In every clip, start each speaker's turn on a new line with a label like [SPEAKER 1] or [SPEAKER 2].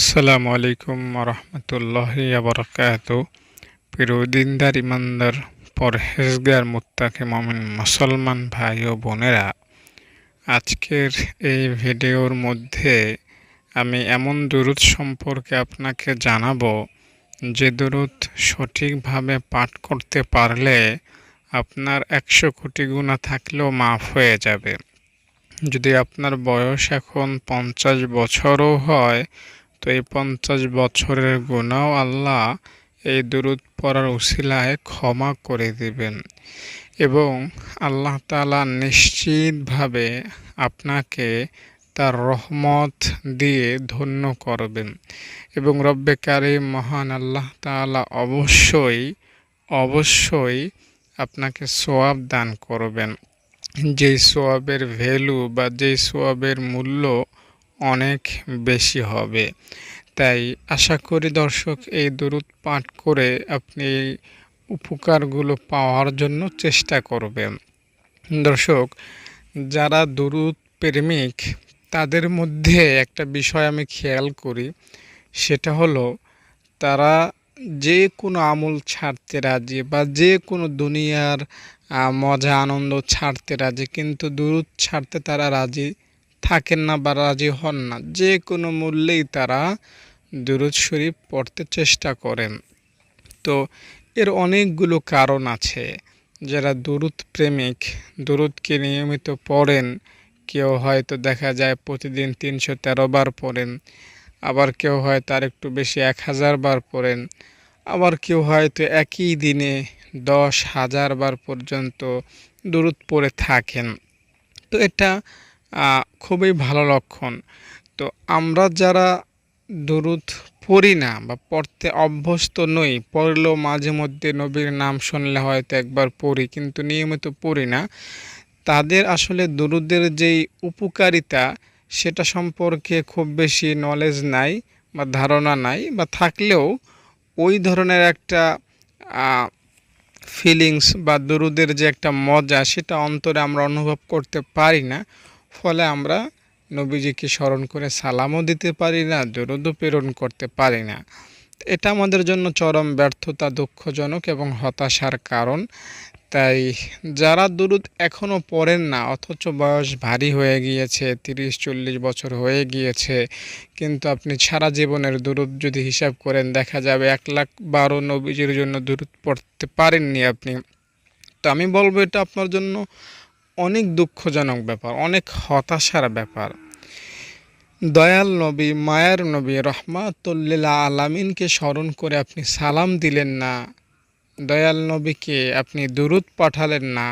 [SPEAKER 1] আসসালামু আলাইকুম রহমতুল্লাহ আবরকাত প্রিয় দিনদার ইমানদার, পরহেজগার, মুত্তাকে মমিন, মুসলমান ভাই ও বোনেরা, আজকের এই ভিডিওর মধ্যে আমি এমন দুরুদ সম্পর্কে আপনাকে জানাব, যে দুরুদ সঠিকভাবে পাঠ করতে পারলে আপনার একশো কোটি গুণা থাকলেও মাফ হয়ে যাবে। যদি আপনার বয়স এখন পঞ্চাশ বছরও হয় তো এই পঞ্চাশ বছরের গুণাও আল্লাহ এই দুরুদ পড়ার উশিলায় ক্ষমা করে দিবেন। এবং আল্লাহ তালা নিশ্চিতভাবে আপনাকে তার রহমত দিয়ে ধন্য করবেন। এবং রব্বে মহান আল্লাহ তালা অবশ্যই অবশ্যই আপনাকে সোয়াব দান করবেন। যেই সোয়াবের ভ্যালু বা যেই সোয়াবের মূল্য অনেক বেশি হবে। তাই আশা করি দর্শক, এই দরুদ পাঠ করে আপনি উপকারগুলো পাওয়ার জন্য চেষ্টা করবেন। দর্শক, যারা দরুদ প্রেমিক, তাদের মধ্যে একটা বিষয় আমি খেয়াল করি, সেটা হলো তারা যে কোনো আমল ছাড়তে রাজি বা যে কোনো দুনিয়ার মজা, আনন্দ ছাড়তে রাজি, কিন্তু দূরত ছাড়তে তারা রাজি থাকেন না বা রাজি হন না, যে কোনো মূল্যেই তারা দুরুদ শরীফ পড়তে চেষ্টা করেন। তো এর অনেকগুলো কারণ আছে। যারা দুরুদ প্রেমিক, দুরুদকে নিয়মিত পড়েন, কেউ হয়তো দেখা যায় প্রতিদিন তিনশো তেরো বার পড়েন, আবার কেউ হয় তার একটু বেশি এক হাজার বার পড়েন, আবার কেউ হয়তো একই দিনে দশ হাজার বার পর্যন্ত দূরত পড়ে থাকেন। তো এটা খুবই ভালো লক্ষণ। তো আমরা যারা দরুদ পড়ি না বা পড়তে অভ্যস্ত নই, পড়লেও মাঝে মধ্যে নবীর নাম শুনলে হয়তো একবার পড়ি, কিন্তু নিয়মিত পড়ি না, তাদের আসলে দরুদের যেই উপকারিতা, সেটা সম্পর্কে খুব বেশি নলেজ নাই বা ধারণা নাই বা থাকলেও ওই ধরনের একটা ফিলিংস বা দরুদের যে একটা মজা, সেটা অন্তরে আমরা অনুভব করতে পারি না। ফলে আমরা নবীজিকে স্মরণ করে সালামও দিতে পারি না, দরুদও প্রেরণ করতে পারি না। এটা আমাদের জন্য চরম ব্যর্থতা, দুঃখজনক এবং হতাশার কারণ। তাই যারা দুরুদ এখনও পড়েন না, অথচ বয়স ভারী হয়ে গিয়েছে, তিরিশ, চল্লিশ বছর হয়ে গিয়েছে, কিন্তু আপনি সারা জীবনের দুরুদ যদি হিসাব করেন, দেখা যাবে এক লাখ বারো নবীজির জন্য দুরুদ পড়তে পারেননি আপনি। তো আমি বলব এটা আপনার জন্য অনেক দুঃখজনক ব্যাপার, অনেক হতাশার ব্যাপার। দয়াল নবী, মায়ার নবী রহমাতুল্লিল্লা আলামিনকে স্মরণ করে আপনি সালাম দিলেন না। দয়াল নবীকে আপনি দুরুদ পাঠালেন না।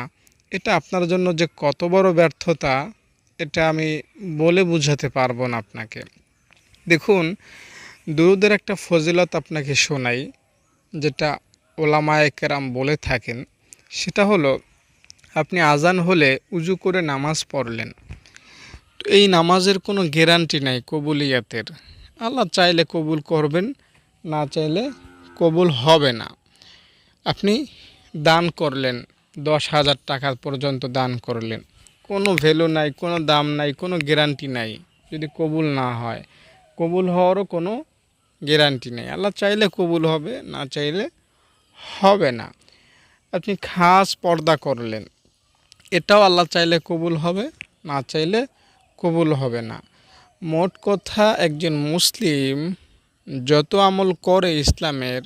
[SPEAKER 1] এটা আপনার জন্য যে কত বড় ব্যর্থতা, এটা আমি বলে বুঝাতে পারব না আপনাকে। দেখুন, দুরুদের একটা ফজিলত আপনাকে শোনাই, যেটা ওলামায় কেরাম বলে থাকেন, সেটা হলো আপনি আজান হলে উজু করে নামাজ পড়লেন। তো এই নামাজের কোনো গ্যারান্টি নাই কবুলিয়াতের। আল্লাহ চাইলে কবুল করবেন, না চাইলে কবুল হবে না। আপনি দান করলেন, দশ হাজার টাকা পর্যন্ত দান করলেন। কোনো ভ্যালু নাই, কোনো দাম নাই, কোনো গ্যারান্টি নাই, যদি কবুল না হয়। কবুল হওয়ারও কোনো গ্যারান্টি নেই। আল্লাহ চাইলে কবুল হবে, না চাইলে হবে না। আপনি খাস পর্দা করলেন। এটাও আল্লাহ চাইলে কবুল হবে, না চাইলে কবুল হবে না। মোট কথা, একজন মুসলিম যত আমল করে ইসলামের,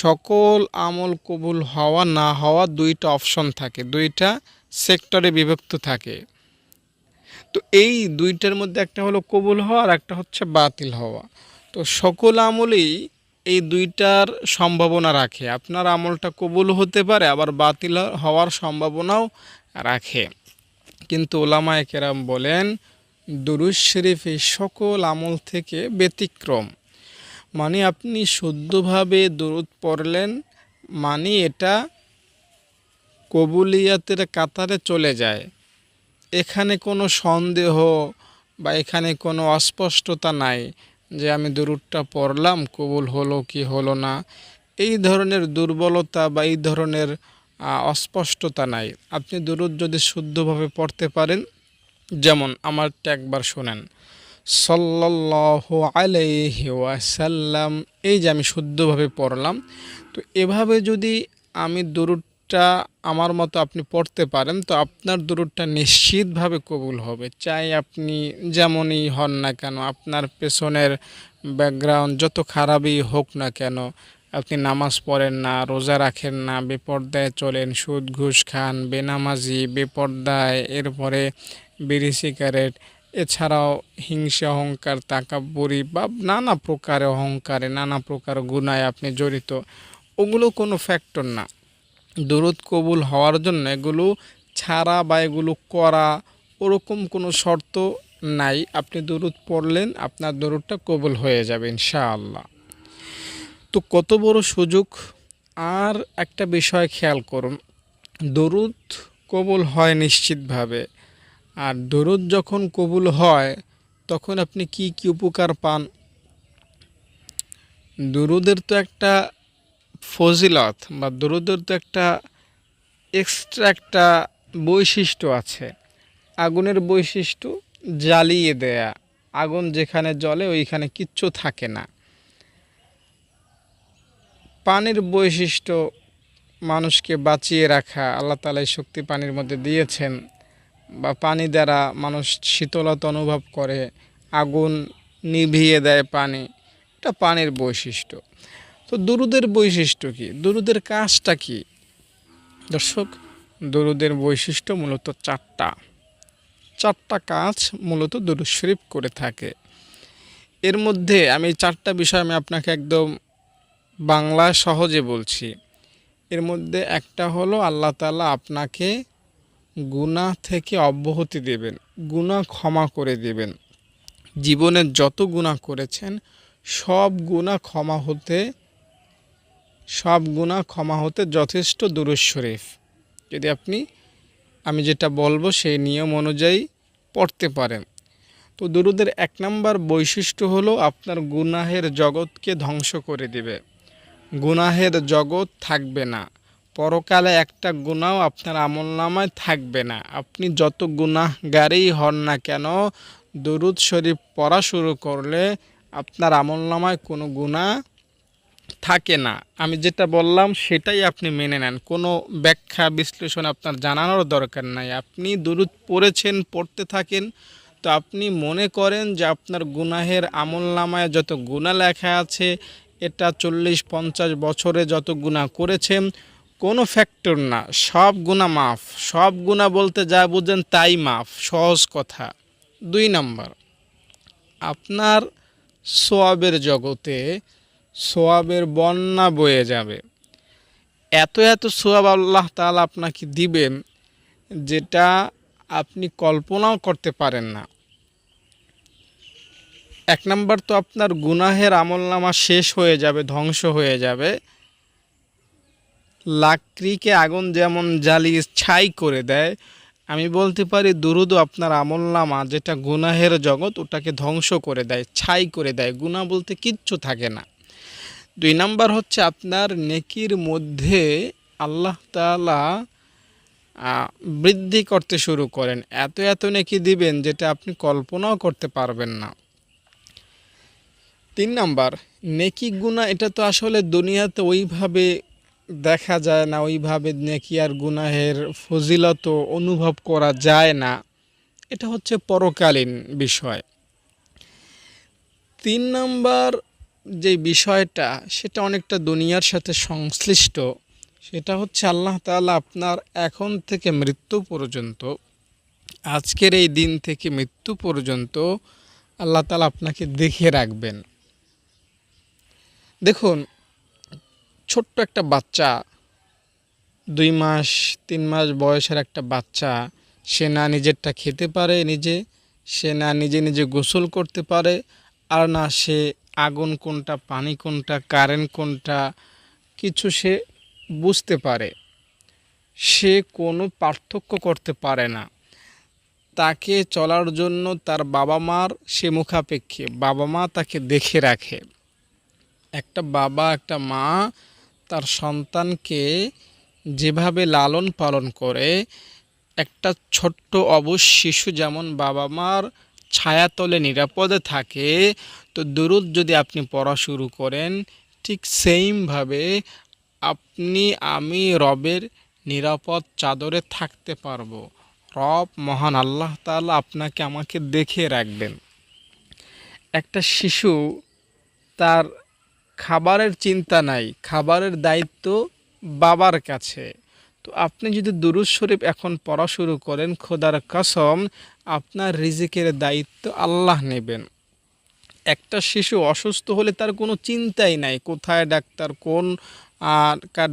[SPEAKER 1] সকল আমল কবুল হওয়া, না হওয়া দুইটা অপশন থাকে, দুইটা সেক্টরে বিভক্ত থাকে। তো এই দুইটার মধ্যে একটা হলো কবুল হওয়া আর একটা হচ্ছে বাতিল হওয়া। তো সকল আমলেই এই দুইটার সম্ভাবনা রাখে। আপনার আমলটা কবুল হতে পারে, আবার বাতিল হওয়ার সম্ভাবনাও রাখে। কিন্তু ওলামায় কেরাম বলেন দুরুজ শরীফ এই সকল আমল থেকে ব্যতিক্রম। মানে আপনি শুদ্ধভাবে দরুদ পড়লেন মানে এটা কবুলিয়াতের কাতারে চলে যায়। এখানে কোনো সন্দেহ বা এখানে কোনো অস্পষ্টতা নাই যে আমি দরুদটা পড়লাম, কবুল হলো কি হলো না। এই ধরনের দুর্বলতা বা এই ধরনের অস্পষ্টতা নাই। আপনি দুরুদ যদি শুদ্ধভাবে পড়তে পারেন, যেমন আমারটা একবার শোনেন, সাল্লাল্লাহু আলাইহি ওয়াসাল্লাম, এই যে আমি শুদ্ধভাবে পড়লাম, তো এভাবে যদি আমি দরুদটা আমার মতো আপনি পড়তে পারেন, তো আপনার দরুদটা নিশ্চিতভাবে কবুল হবে। চাই আপনি যেমনই হন না কেন, আপনার পেছনের ব্যাকগ্রাউন্ড যত খারাপই হোক না কেন আপনি নামাজ পড়েন না, রোজা রাখেন না, বেপর্দায় চলেন, সুদ, ঘুষ খান, বেনামাজি, বেপর্দায়, এরপরে বিড়ি, সিগারেট, এছাড়াও হিংসা, অহংকার, তাকাব্বরি বা নানা প্রকার অহংকারে, নানা প্রকার গুণায় আপনি জড়িত। ওগুলো কোনো ফ্যাক্টর না। দরুদ কবুল হওয়ার জন্য এগুলো ছাড়া বা এগুলো করা ওরকম কোনো শর্ত নাই। আপনি দরুদ পড়লেন, আপনার দরুদটা কবুল হয়ে যাবে, ইনশাআল্লাহ। তো কত বড় সুযোগ? আর একটা বিষয় খেয়াল করুন, দরুদ কবুল হয় নিশ্চিতভাবে। আর দরুদ যখন কবুল হয়, তখন আপনি কি কি উপকার পান? দরুদের তো একটা ফজিলত বা দরুদের তো একটা এক্সট্রা একটা বৈশিষ্ট্য আছে। আগুনের বৈশিষ্ট্য জ্বালিয়ে দেয়া। আগুন যেখানে জ্বলে, ওইখানে কিচ্ছু থাকে না। পানির বৈশিষ্ট্য মানুষকে বাঁচিয়ে রাখা, আল্লাহ তালা শক্তি পানির মধ্যে দিয়েছেন বা পানি দ্বারা মানুষ শীতলতা অনুভব করে, আগুন নিভিয়ে দেয় পানি, এটা পানির বৈশিষ্ট্য। তো দুরুদের বৈশিষ্ট্য কি? দুরুদের কাজটা কি? দর্শক, দরুদের বৈশিষ্ট্য মূলত চারটা। চারটা কাজ মূলত দরুদ শরীফ করে থাকে। এর মধ্যে আমি চারটা বিষয় আমি আপনাকে একদম বাংলা সহজে বলছি। এর মধ্যে একটা হলো, আল্লাহ তালা আপনাকে গুণা থেকে অব্যাহতি দেবেন গুণা ক্ষমা করে দেবেন। জীবনের যত গুণা করেছেন, সব গুণা ক্ষমা হতে, সব গুণা ক্ষমা হতে যথেষ্ট দুরুজ শরীফ। যদি আপনি, আমি যেটা বলব সেই নিয়ম অনুযায়ী পড়তে পারেন। তো দুরুদের এক নম্বর বৈশিষ্ট্য হলো, আপনার গুনাহের জগৎকে ধ্বংস করে দিবে। গুনাহের জগৎ থাকবে না। পরকালে একটা গুণাও আপনার আমল নামায় থাকবে না। আপনি যত গুনাহগারেই হন না কেন, দরুদ শরীফ পড়া শুরু করলে আপনার আমল নামায় কোনো গুণা থাকে না। আমি যেটা বললাম, সেটাই আপনি মেনে নেন। কোনো ব্যাখ্যা, বিশ্লেষণ আপনার জানানোর দরকার নাই। আপনি দরুদ পড়েছেন, পড়তে থাকেন, তো আপনি মনে করেন যে আপনার গুনাহের আমল নামায় যত গুণা লেখা আছে এটা চল্লিশ পঞ্চাশ বছরে যত গুণা করেছেন কোনো ফ্যাক্টর না। সব গুণা মাফ। সব গুণা বলতে যা বুঝেন তাই মাফ। সহজ কথা। দুই নাম্বার, আপনার সোয়াবের জগতে সোয়াবের বন্যা বয়ে যাবে। এত এত সোয়াব আল্লাহ তালা আপনাকে দিবেন, যেটা আপনি কল্পনাও করতে পারেন না। এক নম্বর তো আপনার গুনাহের আমলনামা শেষ হয়ে যাবে, ধ্বংস হয়ে যাবে। লাকড়িকে আগুন যেমন জ্বালিয়ে ছাই করে দেয়, আমি বলতে পারি দুরুদ আপনার আমলনামা যেটা গুনাহের জগৎ, ওটাকে ধ্বংস করে দেয়, ছাই করে দেয়। গুণা বলতে কিচ্ছু থাকে না। দুই নাম্বার হচ্ছে আপনার নেকির মধ্যে আল্লাহ তালা বৃদ্ধি করতে শুরু করেন। এত এত নেকি দিবেন যেটা আপনি কল্পনাও করতে পারবেন না। তিন নাম্বার, নেকি গুণা, এটা তো আসলে দুনিয়াতে ওইভাবে দেখা যায় না, ওইভাবে নেকি আর গুনাহের ফজিলত অনুভব করা যায় না। এটা হচ্ছে পরকালীন বিষয়। তিন নাম্বার যে বিষয়টা, সেটা অনেকটা দুনিয়ার সাথে সংশ্লিষ্ট। সেটা হচ্ছে আল্লাহ তালা আপনার এখন থেকে মৃত্যু পর্যন্ত, আজকের এই দিন থেকে মৃত্যু পর্যন্ত আল্লাহ তালা আপনাকে দেখে রাখবেন। দেখুন, ছোট্ট একটা বাচ্চা, দুই মাস, তিন মাস বয়সের একটা বাচ্চা, সে না নিজেরটা খেতে পারে নিজে, সে না নিজে নিজে গোসল করতে পারে, আর না সে আগুন কোনটা, পানি কোনটা, কারেন্ট কোনটা, কিছু সে বুঝতে পারে। সে কোনো পার্থক্য করতে পারে না। তাকে চলার জন্য তার বাবা মার সে মুখাপেক্ষে। বাবা মা তাকে দেখে রাখে। একটা বাবা, একটা মা তার সন্তানকে যেভাবে লালন পালন করে, একটা ছোট্ট অবশ শিশু যেমন বাবা মার
[SPEAKER 2] ছায়াতলে নিরাপদে থাকে, তো দুরুদ যদি আপনি পড়া শুরু করেন, ঠিক সেইমভাবে আপনি, আমি রবের নিরাপদ চাদরে থাকতে পারব। রব মহান আল্লাহ তাআলা আপনাকে আমাকে দেখে রাখবেন। একটা শিশু তার খাবারের চিন্তা নাই, খাবারের দায়িত্ব বাবার কাছে। তো আপনি যদি দুরুজ শরীফ এখন পড়া শুরু করেন, খোদার কসম, আপনার রিজিকের দায়িত্ব আল্লাহ নেবেন। একটা শিশু অসুস্থ হলে তার কোনো চিন্তাই নাই, কোথায় ডাক্তার, কোন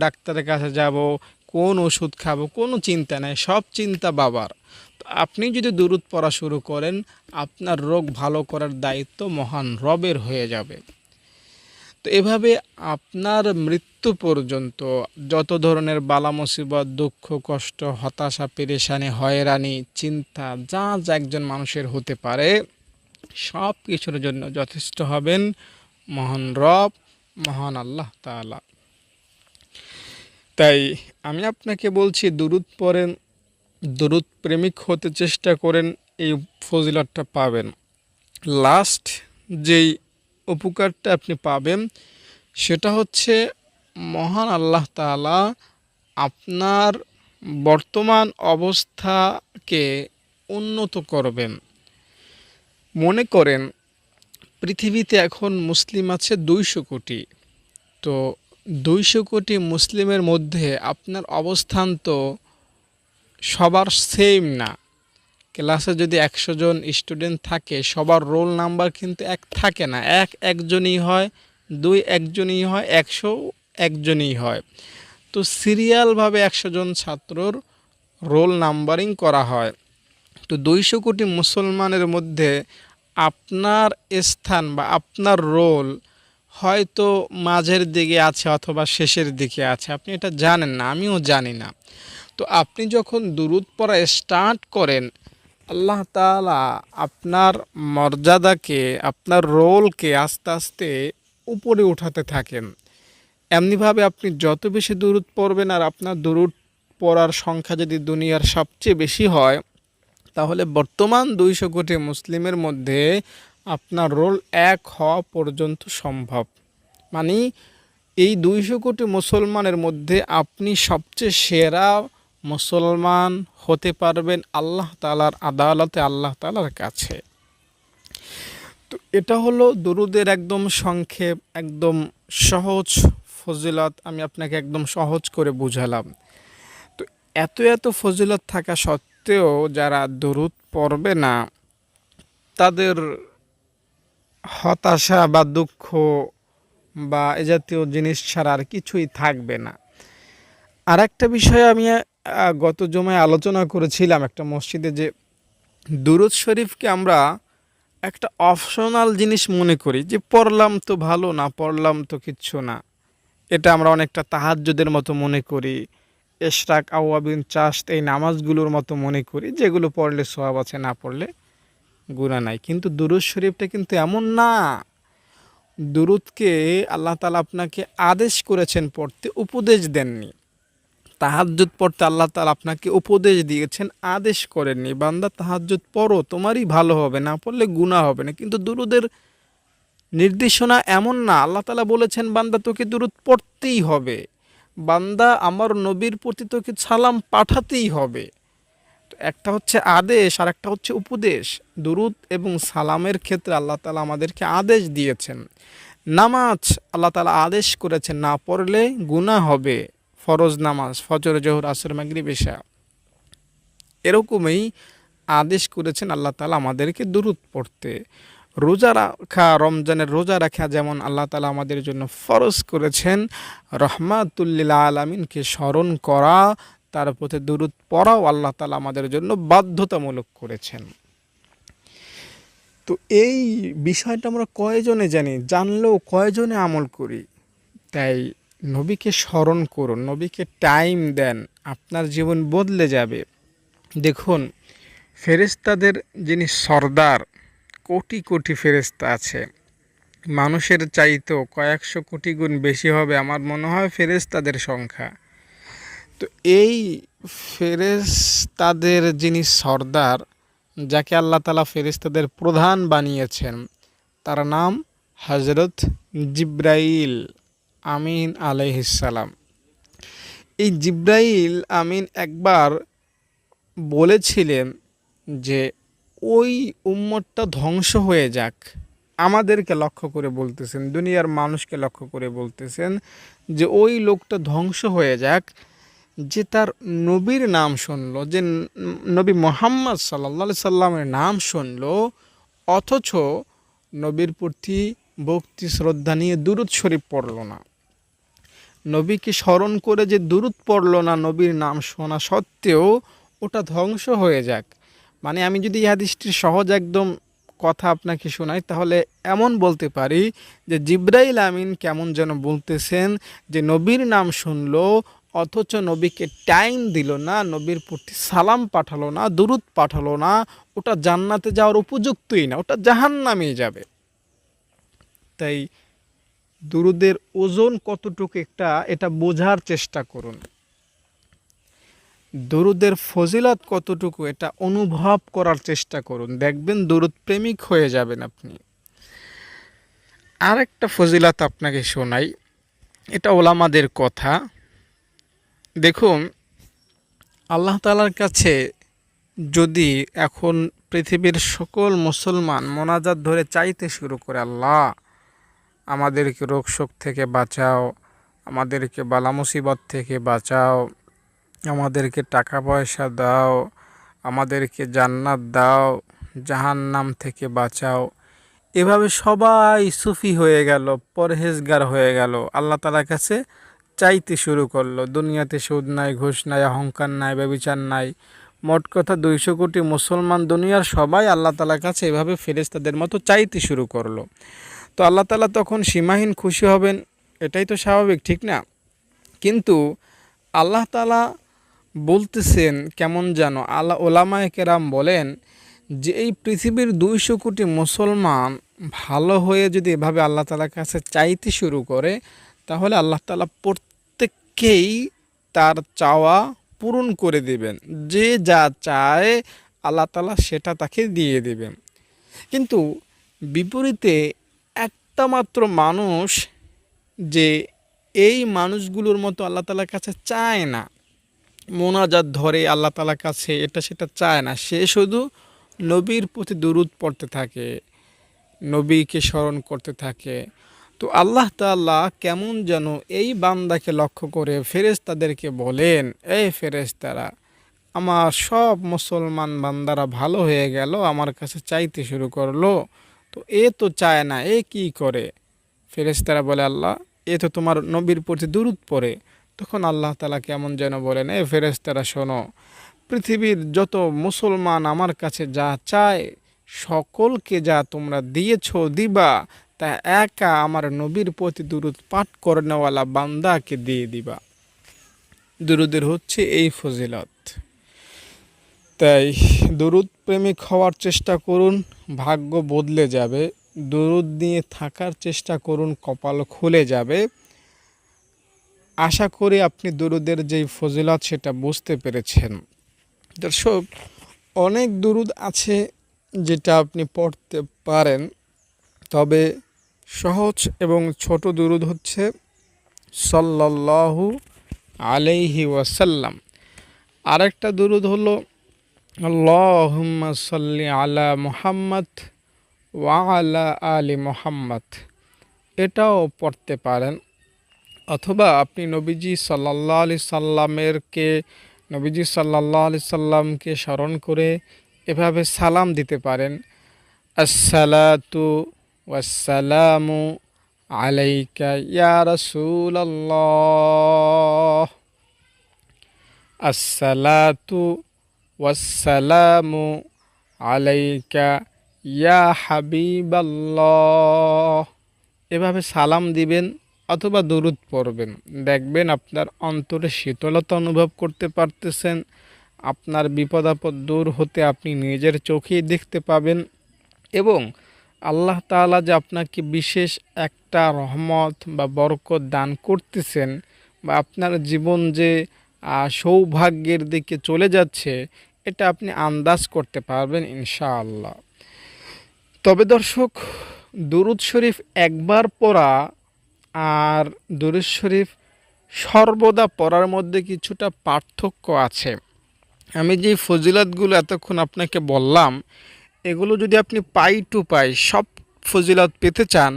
[SPEAKER 2] ডাক্তারের কাছে যাব, কোন ওষুধ খাব, কোনো চিন্তা নাই, সব চিন্তা বাবার। তো আপনি যদি দূরত পড়া শুরু করেন, আপনার রোগ ভালো করার দায়িত্ব মহান রবের হয়ে যাবে। তো এভাবে আপনার মৃত্যু পর্যন্ত যত ধরনের বালা মুসিবত, দুঃখ, কষ্ট, হতাশা, পেরেশানি, হয়রানি, চিন্তা, যা যা একজন মানুষের হতে পারে, সব কিছুর জন্য যথেষ্ট হবেন মহান রব, মহান আল্লাহ তাআলা। তাই আমি আপনাকে বলছি, দুরুদ পড়েন, দুরুদ প্রেমিক হতে চেষ্টা করেন, এই ফজিলতটা পাবেন। লাস্ট যেই উপকারটা আপনি পাবেন, সেটা হচ্ছে মহান আল্লাহ তাআলা আপনার বর্তমান অবস্থাকে উন্নত করবেন। মনে করেন, পৃথিবীতে এখন মুসলিম আছে দুইশো কোটি। তো দুইশো কোটি মুসলিমের মধ্যে আপনার অবস্থান তো সবার সেম না। ক্লাসে যদি একশো জন স্টুডেন্ট থাকে, সবার রোল নাম্বার কিন্তু এক থাকে না। এক একজনই হয়, দুই একজনই হয়, একশো একজনই হয়। তো সিরিয়ালভাবে একশো জন ছাত্রর রোল নাম্বারিং করা হয়। তো দুইশো কোটি মুসলমানের মধ্যে আপনার স্থান বা আপনার রোল হয়তো মাঝের দিকে আছে অথবা শেষের দিকে আছে। আপনি এটা জানেন না, আমিও জানি না। তো আপনি যখন দূরত পড়া স্টার্ট করেন আল্লাহ তালা আপনার মর্যাদাকে, আপনার রোলকে আস্তে আস্তে উপরে উঠাতে থাকেন। এমনিভাবে আপনি যত বেশি দূরত পড়বেন আর আপনার দূরত পড়ার সংখ্যা যদি দুনিয়ার সবচেয়ে বেশি হয়, তাহলে বর্তমান দুইশো কোটি মুসলিমের মধ্যে আপনার রোল এক হওয়া পর্যন্ত সম্ভব। মানে এই দুইশো কোটি মুসলমানের মধ্যে আপনি সবচেয়ে সেরা মুসলমান হতে পারবেন আল্লাহ তালার আদালতে, আল্লাহ তালার কাছে। তো এটা হলো দরুদের একদম সংক্ষেপ, একদম সহজ ফজিলত, আমি আপনাকে একদম সহজ করে বুঝালাম। তো এত এত ফজিলত থাকা সত্ত্বেও যারা দরুদ পড়বে না, তাদের হতাশা বা দুঃখ বা এ জাতীয় জিনিস ছাড়া আর কিছুই থাকবে না। আর একটা বিষয় আমি গত জমায় আলোচনা করেছিলাম একটা মসজিদে যে দুরুদ শরীফকে আমরা একটা অপশনাল জিনিস মনে করি যে পড়লাম তো ভালো না, পড়লাম তো কিচ্ছু না। এটা আমরা অনেকটা তাহাজ্জুদের মতো মনে করি, এশরাক আওয়াবিন চাষ এই নামাজগুলোর মতো মনে করি, যেগুলো পড়লে সোয়াব আছে, না পড়লে গুণা নাই। কিন্তু দুরুদ শরীফটা কিন্তু এমন না। দুরুদকে আল্লাহ তালা আপনাকে আদেশ করেছেন পড়তে, উপদেশ দেননি। তাহাজ্জুদ পড়তে আল্লাহ তালা আপনাকে উপদেশ দিয়েছেন, আদেশ করেননি। বান্দা, তাহাজ্জুদ পড়ো, তোমারই ভালো হবে, না পড়লে গুণা হবে না। কিন্তু দুরুদের নির্দেশনা এমন না। আল্লাহ তালা বলেছেন, বান্দা, তোকে দুরুদ পড়তেই হবে। বান্দা, আমার নবীর প্রতি তোকে সালাম পাঠাতেই হবে। একটা হচ্ছে আদেশ আর একটা হচ্ছে উপদেশ। দুরুদ এবং সালামের ক্ষেত্রে আল্লাহ তালা আমাদেরকে আদেশ দিয়েছেন। নামাজ, আল্লাহ তালা আদেশ করেছেন, না পড়লে গুনাহ হবে। ফরজ নামাজ, ফজর, জোহর, আসর, মাগরিব, এশা। এরকমই আদেশ করেছেন আল্লাহ তালা আমাদেরকে দূরত পড়তে। রোজা রাখা, রমজানের রোজা রাখা যেমন আল্লাহ তালা আমাদের জন্য ফরজ করেছেন রহমাতুল্লিল আলমিনকে স্মরণ করা, তার পথে দূরত পড়াও আল্লাহ তালা আমাদের জন্য বাধ্যতামূলক করেছেন। তো এই বিষয়টা আমরা কয়জনে জানি? জানলেও কয়জনে আমল করি? তাই নবীকে স্মরণ করুন, নবীকে টাইম দেন, আপনার জীবন বদলে যাবে। দেখুন ফেরেস্তাদের যিনি সর্দার, কোটি কোটি ফেরেস্তা আছে। মানুষের চাইতেও কয়েকশো কোটি গুণ বেশি হবে আমার মনে হয় ফেরেস্তাদের সংখ্যা। তো এই ফেরেস্তাদের যিনি সর্দার, যাকে আল্লাহ তালা ফেরিস্তাদের প্রধান বানিয়েছেন, তার নাম হজরত জিব্রাইল। আমিন আলাইহিসালাম এই জিব্রাইল আমিন একবার বলেছিলেন যে, ওই উম্মতটা ধ্বংস হয়ে যাক। আমাদেরকে লক্ষ্য করে বলতেছেন, দুনিয়ার মানুষকে লক্ষ্য করে বলতেছেন যে, ওই লোকটা ধ্বংস হয়ে যাক যে তার নবীর নাম শুনল, যে নবী মোহাম্মদ সাল্লা সাল্লামের নাম শুনল, অথচ নবীর প্রতি ভক্তি, শ্রদ্ধা নিয়ে দুরুদ শরীফ পড়ল না। নবীকে স্মরণ করে যে দুরুদ পড়ল না নবীর নাম শোনা সত্ত্বেও ওটা ধ্বংস হয়ে যাক। মানে আমি যদি এই হাদিসটির সহজ একদম কথা আপনাকে শোনাই, তাহলে এমন বলতে পারি যে জিব্রাইল আমিন কেমন যেন বলতেছেন যে নবীর নাম শুনল, অথচ নবীকে টাইম দিল না, নবীর প্রতি সালাম পাঠালো না, দুরুদ পাঠালো না, ওটা জান্নাতে যাওয়ার উপযুক্তই না, ওটা জাহান্নামেই যাবে। তাই দুরুদের ওজন কতটুকু একটা, এটা বোঝার চেষ্টা করুন। দরুদের ফজিলত কতটুকু, এটা অনুভব করার চেষ্টা করুন। দেখবেন দুরুদ প্রেমিক হয়ে যাবেন আপনি। আর একটা ফজিলাত আপনাকে শোনাই, এটা ওলামাদের কথা। দেখুন, আল্লাহ তালার কাছে যদি এখন পৃথিবীর সকল মুসলমান মোনাজাত ধরে চাইতে শুরু করে আল্লাহ আমাদেরকে রোগ শোক থেকে বাঁচাও, আমাদেরকে বালা মুসিবত থেকে বাঁচাও, আমাদেরকে টাকা পয়সা দাও, আমাদেরকে জান্নাত দাও, জাহান্নাম থেকে বাঁচাও। এভাবে সবাই সুফি হয়ে গেল, পরহেজগার হয়ে গেল। আল্লাহ তালার কাছে চাইতে শুরু করল, দুনিয়াতে সুদ নাই, ঘুষ নাই, অহংকার নাই, ব্যবিচার নাই। মোট কথা দুইশো কোটি মুসলমান দুনিয়ার সবাই আল্লাহ তালার কাছে এভাবে ফেরেস্তাদের মতো চাইতে শুরু করল। তো আল্লাহ তালা তখন সীমাহীন খুশি হবেন, এটাই তো স্বাভাবিক, ঠিক না? কিন্তু আল্লাহ তালা বলতেছেন কেমন যেন আল্লাহ ওলামায় কেরাম বলেন যে এই পৃথিবীর দুইশো কোটি মুসলমান ভালো হয়ে যদি এভাবে আল্লাহ তালার কাছে চাইতে শুরু করে, তাহলে আল্লাহ তালা প্রত্যেককেই তার চাওয়া পূরণ করে দেবেন। যে যা চায় আল্লাহ তালা সেটা তাকে দিয়ে দেবেন। কিন্তু বিপরীতে মাত্র মানুষ যে এই মানুষগুলোর মতো আল্লাহ তালার কাছে চায় না। মোনাজাত ধরে আল্লাহ তালার কাছে এটা সেটা চায় না। সে শুধু নবীর প্রতি দুরুদ পড়তে থাকে, নবীকে স্মরণ করতে থাকে। তো আল্লাহ তাল্লাহ কেমন যেন এই বান্দাকে লক্ষ্য করে ফেরেজ তাদেরকে বলেন, এই ফেরেজ তারা আমার সব মুসলমান বান্দারা ভালো হয়ে গেল, আমার কাছে চাইতে শুরু করল। তো এ তো চায় না, এ কি করে? ফেরেশতারা বলে, আল্লাহ, এ তো তোমার নবীর প্রতি দুরুদ পড়ে। তখন আল্লাহ তালা কেমন যেন বলেন, এ ফেরেশতারা, শোনো, পৃথিবীর যত মুসলমান আমার কাছে যা চায়, সকলকে যা তোমরা দিয়েছ দিবা, তা একা আমার নবীর প্রতি দুরুদ পাঠ করে নেওয়ালা বান্দাকে দিয়ে দিবা। দুরুদের হচ্ছে এই ফজিলত। তাই দুরুদ প্রেমিক হওয়ার চেষ্টা করুন, ভাগ্য বদলে যাবে। দুরুদ নিয়ে থাকার চেষ্টা করুন, কপাল খুলে যাবে। আশা করি আপনি দুরুদের যেই ফজিলত সেটা বুঝতে পেরেছেন। দর্শক, অনেক দুরুদ আছে যেটা আপনি পড়তে পারেন, তবে সহজ এবং ছোট দুরুদ হচ্ছে সাল্লাল্লাহু আলাইহি ওয়াসাল্লাম। আরেকটা দুরুদ হলো আল্লাহুম্মা সাল্লি আলা মুহাম্মদ ওয়া আলা আলি মুহাম্মদ। এটাও পড়তে পারেন। অথবা আপনি নবীজি সাল্লাহ আলি সাল্লামেরকে, নবীজি সাল্লাহ আলি সাল্লামকে স্মরণ করে এভাবে সালাম দিতে পারেন। আসসালাতু ওয়াসালামু আলাইকা ইয়া রাসূলাল্লাহ। আসসালাতু ওয়াসালামু আলাইকা ইয়া হাবিবাল্লাহ এভাবে সালাম দিবেন অথবা দরুদ পড়বেন। দেখবেন আপনার অন্তরে শীতলতা অনুভব করতে পারতেছেন। আপনার বিপদ আপদ দূর হতে আপনি নিজের চোখেই দেখতে পাবেন। এবং আল্লাহ তাআলা যে আপনাকে বিশেষ একটা রহমত বা বরকত দান করতেছেন বা আপনার জীবন যে সৌভাগ্যের দিকে চলে যাচ্ছে এটা আপনি আন্দাজ করতে পারবেন, ইনশাআল্লাহ। তবে দর্শক, দুরুদ শরীফ একবার পড়া আর দুরুদ শরীফ সর্বদা পড়ার মধ্যে কিছুটা পার্থক্য আছে। আমি যে ফজিলাতগুলো এতক্ষণ আপনাকে বললাম, এগুলো যদি আপনি পাই টু পাই সব ফজিলত পেতে চান,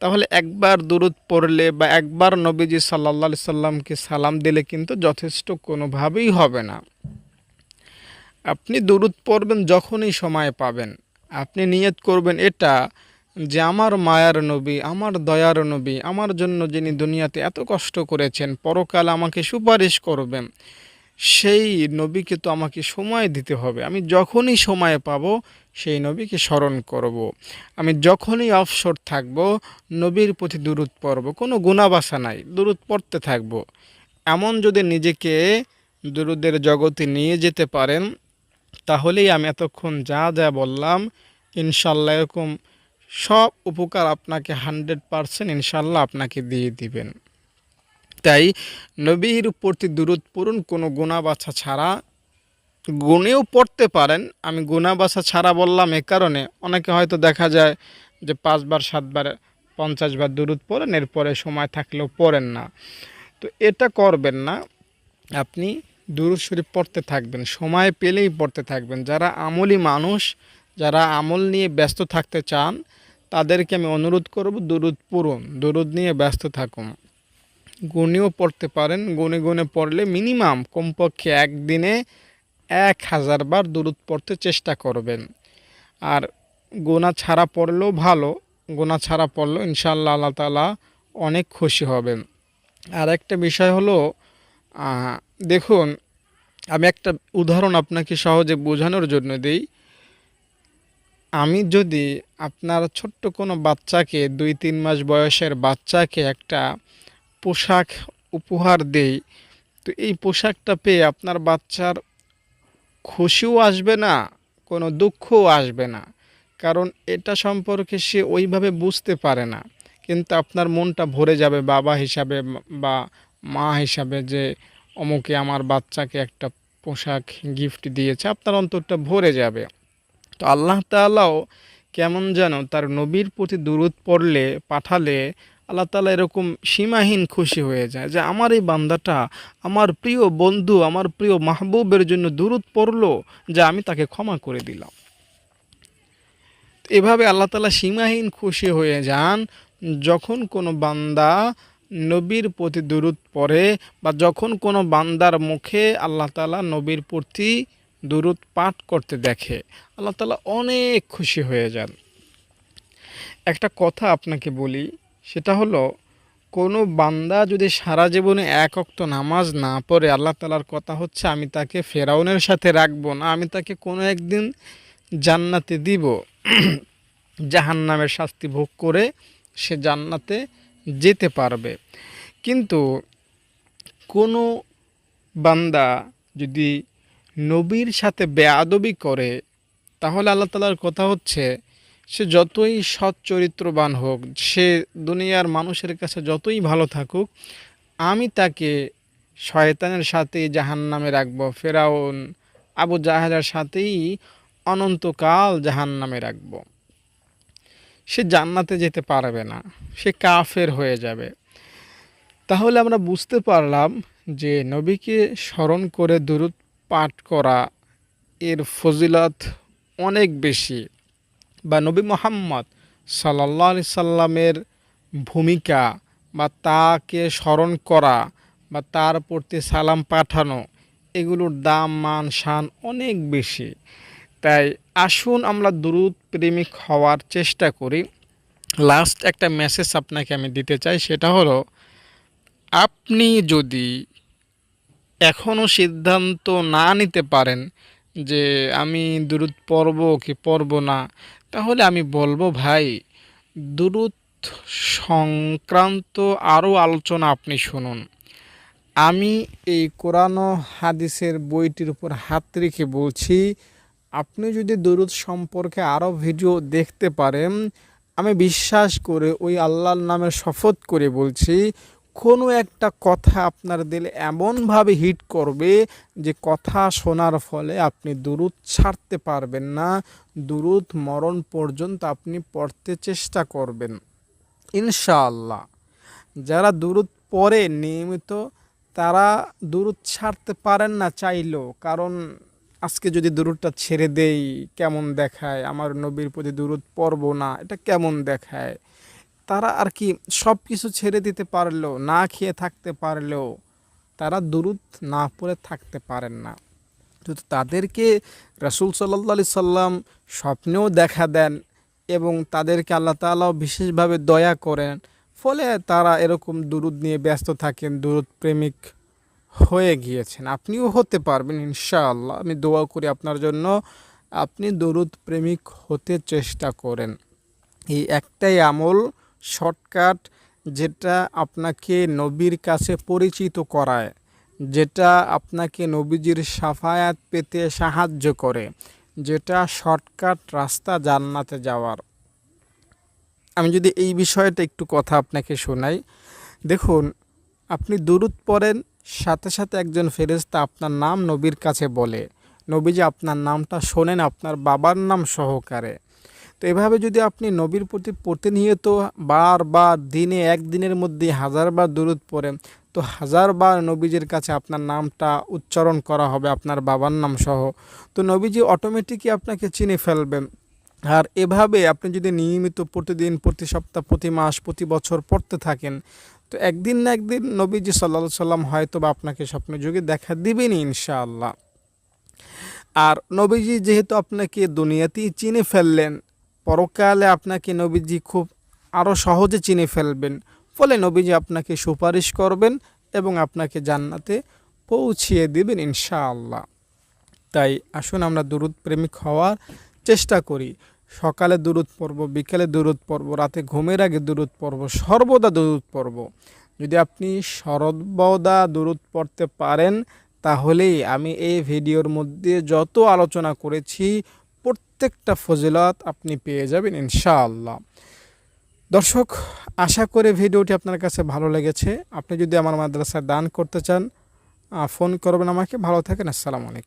[SPEAKER 2] তাহলে একবার দুরুদ পড়লে বা একবার নবীজি সাল্লা সাল্লামকে সালাম দিলে কিন্তু যথেষ্ট কোনোভাবেই হবে না। আপনি দুরুদ পড়বেন যখনই সময় পাবেন আপনি নিয়ত করবেন এটা যে আমার মায়ার নবী, আমার দয়ার নবী, আমার জন্য যিনি দুনিয়াতে এত কষ্ট করেছেন, পরকাল আমাকে সুপারিশ করবেন, সেই নবীকে তো আমাকে সময় দিতে হবে আমি যখনই সময় পাবো, সেই নবীকে স্মরণ করব। আমি যখনই অবসর থাকব, নবীর প্রতি দূরত পড়ব কোনো গুণাবাসা নাই দূরত পড়তে থাকব। এমন যদি নিজেকে দুরুদের জগতে নিয়ে যেতে পারেন তাহলেই আমি এতক্ষণ যা যা বললাম, ইনশাল্লাহ এরকম সব উপকার আপনাকে হান্ড্রেড পারসেন্ট ইনশাল্লাহ আপনাকে দিয়ে দিবেন। তাই নবীর প্রতি দূরত পড়ুন, কোনো গুণা বাছা ছাড়া। গুণেও পড়তে পারেন, আমি গুণা বাছা ছাড়া বললাম এ কারণে। অনেকে হয়তো দেখা যায় যে পাঁচবার, সাতবার, পঞ্চাশবার দূরত পড়েন, এরপরে সময় থাকলেও পড়েন না। তো এটা করবেন না। আপনি দুরুদ শরীফ পড়তে থাকবেন, সময় পেলেই পড়তে থাকবেন। যারা আমলি মানুষ, যারা আমল নিয়ে ব্যস্ত থাকতে চান, তাদেরকে আমি অনুরোধ করব দুরুদ পড়ুন, দুরুদ নিয়ে ব্যস্ত থাকুন। গুণেও পড়তে পারেন গুনে গুনে পড়লে মিনিমাম কমপক্ষে একদিনে এক হাজার বার দূরত পড়তে চেষ্টা করবেন। আর গোনা ছাড়া পড়লেও ভালো গোনা ছাড়া পড়লেও ইনশাআল্লাহ আল্লাহ তালা অনেক খুশি হবেন। আর একটা বিষয় হলো দেখুন, আমি একটা উদাহরণ আপনাকে সহজে বোঝানোর জন্য দিই। আমি যদি আপনার ছোট্ট কোনো বাচ্চাকে দুই তিন মাস বয়সের বাচ্চাকে একটা পোশাক উপহার দেই, তো এই পোশাকটা পেয়ে আপনার বাচ্চার খুশিও আসবে না, কোনো দুঃখও আসবে না, কারণ এটা সম্পর্কে সে ওইভাবে বুঝতে পারে না। কিন্তু আপনার মনটা ভরে যাবে বাবা হিসাবে বা মা হিসাবে যে অমুকে আমার বাচ্চাকে একটা পোশাক গিফট দিয়েছে, আপনার অন্তরটা ভরে যাবে। তো আল্লাহ তালাও কেমন যেন তার নবীর প্রতি দূরত পড়লে, পাঠালে, আল্লাহ তালা এরকম সীমাহীন খুশি হয়ে যায় যে, আমার এই বান্দাটা আমার প্রিয় বন্ধু, আমার প্রিয় মাহবুবের জন্য দূরত পড়ল যে, আমি তাকে ক্ষমা করে দিলাম। এভাবে আল্লাহ তালা সীমাহীন খুশি হয়ে যান। যখন কোনো বান্দা নবীর প্রতি দূরত পড়ে বা যখন কোনো বান্দার মুখে আল্লাহ তালা নবীর প্রতি দূরত পাঠ করতে দেখে, আল্লাহ তালা অনেক খুশি হয়ে যান। একটা কথা আপনাকে বলি, সেটা হলো কোনো বান্দা যদি সারা জীবনে এক অক্ত নামাজ না পড়ে, আল্লাহ তালার কথা হচ্ছে, আমি তাকে ফেরাউনের সাথে রাখব না, আমি তাকে কোনো একদিন জান্নাতে দিব। জাহান নামের শাস্তি ভোগ করে সে জান্নাতে যেতে পারবে। কিন্তু কোনো বান্দা যদি নবীর সাথে বেয়াদবি করে, তাহলে আল্লাহ তালার কথা হচ্ছে, সে যতই সৎ চরিত্রবান হোক, সে দুনিয়ার মানুষের কাছে যতই ভালো থাকুক, আমি তাকে শয়তানের সাথেই জাহান নামে রাখব, ফেরাউন, আবু জাহাজের সাথেই অনন্তকাল জাহান নামে রাখব। সে জান্নাতে যেতে পারবে না, সে কাফের হয়ে যাবে। তাহলে আমরা বুঝতে পারলাম যে নবীকে স্মরণ করে দূরত পাঠ করা এর ফজিলত অনেক বেশি বা নবী মোহাম্মদ সাল্লা সাল্লামের ভূমিকা বা তাকে স্মরণ করা বা তার প্রতি সালাম পাঠানো, এগুলোর দাম, মান, শান অনেক বেশি। তাই আসুন আমরা দ্রুত প্রেমিক হওয়ার চেষ্টা করি। লাস্ট একটা মেসেজ আপনাকে আমি দিতে চাই, সেটা হলো, আপনি যদি এখনও সিদ্ধান্ত না নিতে পারেন যে আমি দূরত পড়ব কি পড়ব না, তাহলে আমি বলব, ভাই দূরত সংক্রান্ত আরও আলোচনা আপনি শুনুন। আমি এই কোরআন হাদিসের বইটির উপর হাত রেখে বলছি আপনি যদি দরুদ সম্পর্কে আরও ভিডিও দেখতে পারেন, আমি বিশ্বাস করে ওই আল্লাহর নামে শপথ করে বলছি, কোনো একটা কথা আপনার দিলে এমনভাবে হিট করবে যে কথা শোনার ফলে আপনি দূরত ছাড়তে পারবেন না দূরত মরণ পর্যন্ত আপনি পড়তে চেষ্টা করবেন। ইনশাআল্লাহ, যারা দূরত পড়ে নিয়মিত, তারা দূরত ছাড়তে পারেন না চাইলেও, কারণ আজকে যদি দূরতটা ছেড়ে দেই, কেমন দেখায়? আমার নবীর প্রতি দূরত পড়ব না, এটা কেমন দেখায়? তারা আর কি সব কিছু ছেড়ে দিতে পারলেও না খেয়ে থাকতে পারলেও তারা দূরত না পড়ে থাকতে পারেন না। কিন্তু তাদেরকে রাসুল সাল্লা সাল্লাম স্বপ্নেও দেখা দেন এবং তাদেরকে আল্লাহ তালাও বিশেষভাবে দয়া করেন, ফলে তারা এরকম দূরত নিয়ে ব্যস্ত থাকেন দূরত প্রেমিক হয়ে গিয়েছেন। আপনিও হতে পারবেন, ইনশাআল্লাহ। আমি দোয়া করি আপনার জন্য। আপনি দরুদ প্রেমিক হতে চেষ্টা করেন। এই একটাই আমল, শর্টকাট, যেটা আপনাকে নবীর কাছে পরিচিত করায়, যেটা আপনাকে নবীজির সাফায়াত পেতে সাহায্য করে, যেটা শর্টকাট রাস্তা জান্নাতে যাওয়ার। আমি যদি এই বিষয়টা একটু কথা আপনাকে শোনাই। দেখুন, আপনি দুরুদ পড়েন সাথে সাথে একজন ফেরেশতা আপনার নাম নবীর কাছে বলে, নবীজি, আপনার নামটা শোনেন, আপনার বাবার নাম সহকারে। তো এভাবে যদি আপনি নবীর প্রতি প্রতিনিয়ত বারবার দিনে একদিনের মধ্যে হাজারবার দূরত পড়েন, তো হাজারবার নবীজির কাছে আপনার নামটা উচ্চারণ করা হবে, আপনার বাবার নাম সহ। তো নবীজি অটোমেটিকই আপনাকে চিনে ফেলবেন। আর এভাবে আপনি যদি নিয়মিত প্রতিদিন, প্রতি সপ্তাহ, প্রতি মাস, প্রতি বছর পড়তে থাকেন তো একদিন না একদিন নবীজি সাল্লা সাল্লাম হয়তো বা আপনাকে স্বপ্ন যুগে দেখা দিবেনই ইনশাআল্লাহ। আর নবীজি যেহেতু আপনাকে দুনিয়াতেই চিনে ফেললেন, পরকালে আপনাকে নবীজি খুব আরও সহজে চিনে ফেলবেন। ফলে নবীজি আপনাকে সুপারিশ করবেন এবং আপনাকে জান্নাতে পৌঁছিয়ে দেবেন ইনশাআল্লাহ। তাই আসুন আমরা দূরত প্রেমিক হওয়ার চেষ্টা করি। সকালে দূরত পড়ব, বিকেলে দূরত পর্ব রাতে ঘুমের আগে দূরত পড়ব, সর্বদা দূরত পর্ব যদি আপনি সর্বদা দূরত পড়তে পারেন, তাহলেই আমি এই ভিডিওর মধ্যে যত আলোচনা করেছি, প্রত্যেকটা ফজিলত আপনি পেয়ে যাবেন ইনশাআল্লাহ। দর্শক, আশা করে ভিডিওটি আপনার কাছে ভালো লেগেছে। আপনি যদি আমার মাদ্রাসায় দান করতে চান ফোন করবেন আমাকে। ভালো থাকেন, আসসালামু আলাইকুম।